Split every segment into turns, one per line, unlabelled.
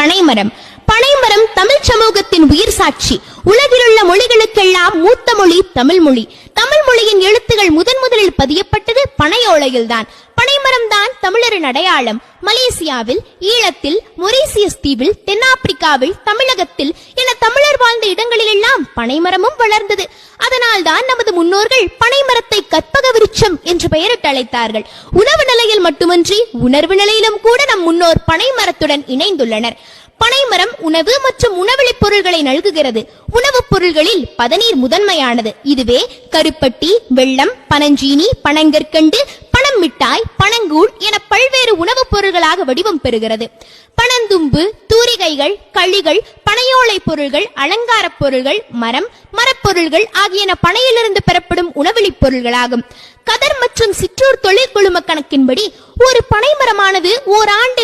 பனைமரம். பனைமரம் தமிழ் சமூகத்தின் உயிர் சாட்சி. உலகிலுள்ள மொழிகளுக்கெல்லாம் மூத்த மொழி தமிழ் மொழி. தமிழ் மொழியின் எழுத்துகள் முதன் முதலில் பதியப்பட்டது பனையோலையில் தான் பனைமரம் தான் தமிழரின் அடையாளம். மலேசியாவில் ஈழத்தில் மொரீசியஸ் தீவில் தென்னாப்பிரிக்காவில் தமிழகத்தில் என தமிழர் வாழ்ந்த இடங்களிலெல்லாம் பனைமரமும் வளர்ந்தது. அதனால் தான் நமது முன்னோர்கள் பனைமரம் உச்சம் என்று பெயரிட்டு அழைத்தார்கள். உணவு நிலையில் மட்டுமின்றி உணர்வு நிலையிலும் கூட நம் முன்னோர் பனைமரத்துடன் இணைந்துள்ளனர். பனைமரம் உணவு மற்றும் உணவளிப் பொருள்களை நல்குகிறது. உணவுப் பொருள்களில் பதநீர் முதன்மையானது. இதுவே கருப்பட்டி வெள்ளம் பனஞ்சீனி பனங்கற்கண்டு மிட்டாய் பனங்கூழ் என பல்வேறு உணவுப் பொருள்களாக வடிவம் பெறுகிறது. பனந்தும்பு தூரிகைகள் களிகள் பனையோலை பொருள்கள் அலங்காரப் பொருள்கள் மரம் மரப்பொருள்கள் ஆகியன பனையிலிருந்து பெறப்படும் உணவளிப் பொருள்களாகும். கதர் மற்றும் சிற்றூர் தொழிற்குழும கணக்கின்படி ஒரு பனைமரமானது ஓராண்டு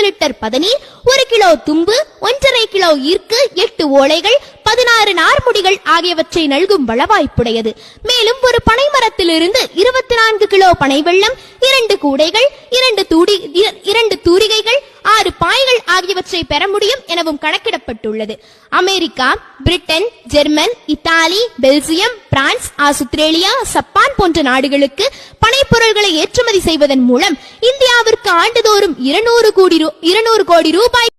ஐம்பது லிட்டர் பதநீர் ஒரு கிலோ தும்பு ஒன்றரை கிலோ ஈர்க்கு எட்டு ஓலைகள் பதினாறு நார்முடிகள் ஆகியவற்றை நல்கும் வளவாய்ப்புடையது. மேலும் ஒரு பனைமரத்திலிருந்து இருபத்தி நான்கு கிலோ பனை வெள்ளம் இரண்டு கூடைகள் இரண்டு தூடி இரண்டு தூரிகைகள் ஆறு பாய்கள் ஆகியவற்றை பெற முடியும் எனவும் கணக்கிடப்பட்டுள்ளது. America Britain German Italy Belgium France Australia சப்பான் போன்ற நாடுகளுக்கு பனைப்பொருள்களை ஏற்றுமதி செய்வதன் மூலம் இந்தியாவிற்கு ஆண்டுதோறும் இருநூறு கோடி ரூ- இருநூறு கோடி ரூபாய்